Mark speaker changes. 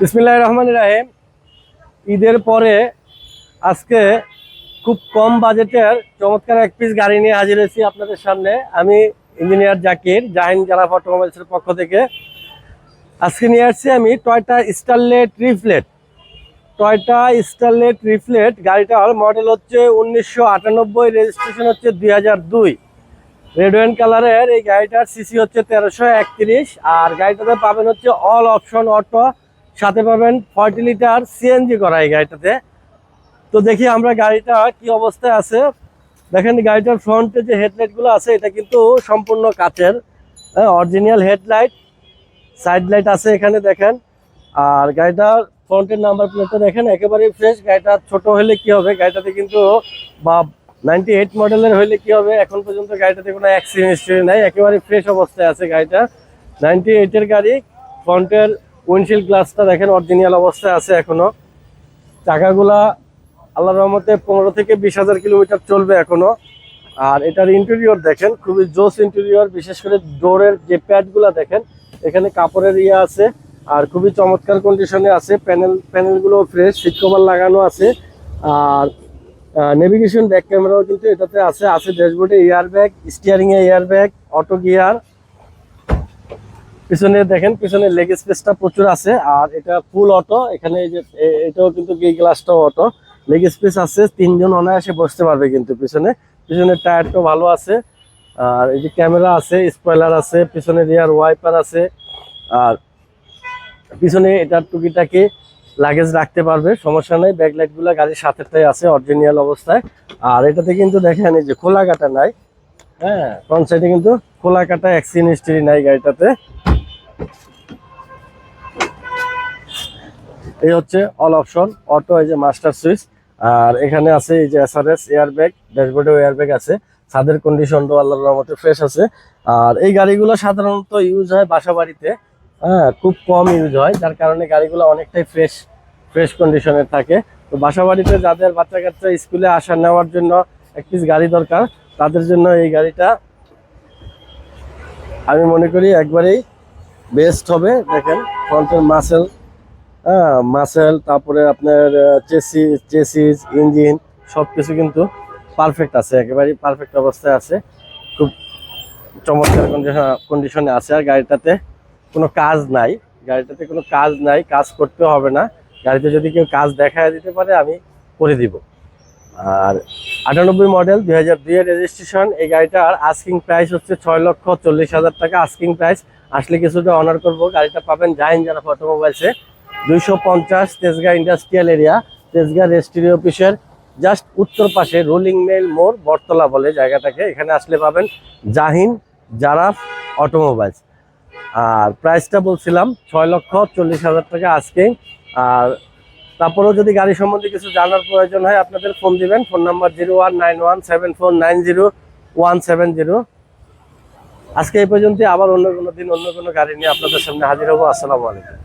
Speaker 1: বিসমিল্লাহ রহমান রাহিম। ঈদের পরে আজকে খুব কম বাজেটের চমৎকার এক পিস গাড়ি নিয়ে হাজির হয়েছি আপনাদের সামনে। আমি ইঞ্জিনিয়ার জাকির, জাহিন জালাফ অটোমোবাইলসের পক্ষ থেকে। আজকে নিয়ে আসছি আমি Toyota Starlet Reflet. Toyota Starlet Reflet গাড়িটার মডেল হচ্ছে উনিশশো আটানব্বই, রেজিস্ট্রেশন হচ্ছে দুই হাজার দুই। রেড ওয়াইন কালারের এই গাড়িটার সিসি হচ্ছে তেরোশো একত্রিশ আর গাড়িটাতে পাবেন হচ্ছে অল অপশন অটো সাথে পাবেন ফর্টি লিটার সিএনজি করা এই গাড়িটাতে। তো দেখি আমরা গাড়িটা কি অবস্থায় আছে। দেখেন গাড়িটার ফ্রন্টে যে হেডলাইটগুলো আছে, এটা কিন্তু সম্পূর্ণ কাচের অরিজিনাল হেডলাইট সাইড লাইট আছে এখানে দেখেন। আর গাড়িটার ফ্রন্টের নাম্বার প্লেটটা দেখেন একেবারেই ফ্রেশ গাড়িটা ছোট হলে কি হবে? গাড়িটাতে কিন্তু বা নাইনটি এইট মডেলের হলে কি হবে? এখন পর্যন্ত গাড়িটাতে কোনো অ্যাক্সিডেন্ট হিস্ট্রি নাই। একেবারে ফ্রেশ অবস্থায় আছে গাড়িটা। নাইনটি এইটের গাড়ি ফ্রন্টের উইন্ডশিল্ড গ্লাসটা দেখেন অরিজিনাল অবস্থায় আছে এখনও। চাকাগুলা আল্লাহ রহমতে পনেরো থেকে বিশ হাজার কিলোমিটার চলবে এখনও। আর এটার ইন্টেরিয়র দেখেন, খুবই জোস ইন্টেরিয়র বিশেষ করে ডোরের যে প্যাডগুলা দেখেন, এখানে কাপড়ের ইয়ে আছে, আর খুবই চমৎকার কন্ডিশনে আছে প্যানেল প্যানেলগুলো ফ্রেশ সিট কভার লাগানো আছে, আর নেভিগেশন ব্যাক ক্যামেরাও কিন্তু এটাতে আছে আছে ড্যাশবোর্ডে এয়ার ব্যাগ স্টিয়ারিং এ এয়ার ব্যাগ অটো গিয়ার পিছনে দেখেন, পিছনে লেগ স্পেসটা প্রচুর আছে, আর এটা ফুল অটো এখানে এই যে এটাও কিন্তু এই গ্লাসটাও অটো লেগ স্পেস আছে, তিনজন অনায়াসে বসতে পারবে কিন্তু পিছনে। পিছনের টায়ারটাও ভালো আছে, আর এই যে ক্যামেরা আছে স্পয়লার আছে, পিছনে রিয়ার ওয়াইপার আছে, আর পিছনে এটার টুকিটাকি লাগেজ রাখতে পারবে, সমস্যা নেই গুলা গাড়ির সাথেটাই আছে অরিজিনাল অবস্থায়। আর এটাতে কিন্তু দেখেন, এই যে খোলা কাটা নাই হ্যাঁ ফ্রন্ট সাইডে কিন্তু খোলা কাটা অ্যাক্সিডেন্ট হিস্ট্রি নাই গাড়িটাতে। এই হচ্ছে অল অপশন অটো এই যে মাস্টার সুইচ আর এখানে আছে এই যে এস এসআরএস এয়ার ব্যাগ ড্যাশবোর্ডেও এয়ার ব্যাগ আছে। ছাদের কন্ডিশনটাও আল্লাহর রহমতে ফ্রেশ আছে। আর এই গাড়িগুলো সাধারণত ইউজ হয় বাসা বাড়িতে। হ্যাঁ খুব কম ইউজ হয়, যার কারণে গাড়িগুলো অনেকটাই ফ্রেশ ফ্রেশ কন্ডিশনের থাকে। তো বাসা বাড়িতে যাদের বাচ্চা কাচ্চা স্কুলে আসা নেওয়ার জন্য এক পিস গাড়ি দরকার, তাদের জন্য এই গাড়িটা আমি মনে করি একবারেই বেস্ট হবে, দেখেন ফ্রন্টের মাসেল হ্যাঁ মাসেল তারপরে আপনার চেসি চেসিস ইঞ্জিন সব কিছু কিন্তু পারফেক্ট আছে, একেবারেই পারফেক্ট অবস্থায় আছে। খুব চমৎকার কন্ডিশন আছে, আর গাড়িটাতে কোনো কাজ নাই, গাড়িটাতে কোনো কাজ নাই, কাজ করতে হবে না। গাড়িতে যদি কেউ কাজ দেখায় দিতে পারে, আমি করে দিব। আর আটানব্বই মডেল দুই হাজার দুইয়ের রেজিস্ট্রেশন এই গাড়িটার আস্কিং প্রাইস হচ্ছে ছয় লক্ষ চল্লিশ হাজার টাকা আস্কিং প্রাইস আসলে কিছুটা অনার করব। গাড়িটা পাবেন জাহিন যারা অটোমোবাইলসে। দুইশো পঞ্চাশ Tejgaon industrial area Tejgaon registry অফিসের জাস্ট উত্তর পাশে রোলিং মেল মোড়, বটতলা বলে জায়গাটাকে। এখানে আসলে পাবেন জাহিন জারাফ অটোমোবাইলস। আর প্রাইসটা বলছিলাম ছয় লক্ষ চল্লিশ হাজার টাকা আজকে। আর তারপরেও যদি গাড়ি সম্বন্ধে কিছু জানার প্রয়োজন হয়, আপনাদের ফোন দিবেন। Phone number zero one nine one seven four nine zero one seven zero আজকে এই পর্যন্ত আবার অন্য কোনো দিন, অন্য কোনো গাড়ি নিয়ে আপনাদের সামনে হাজির হব। আসসালামু আলাইকুম।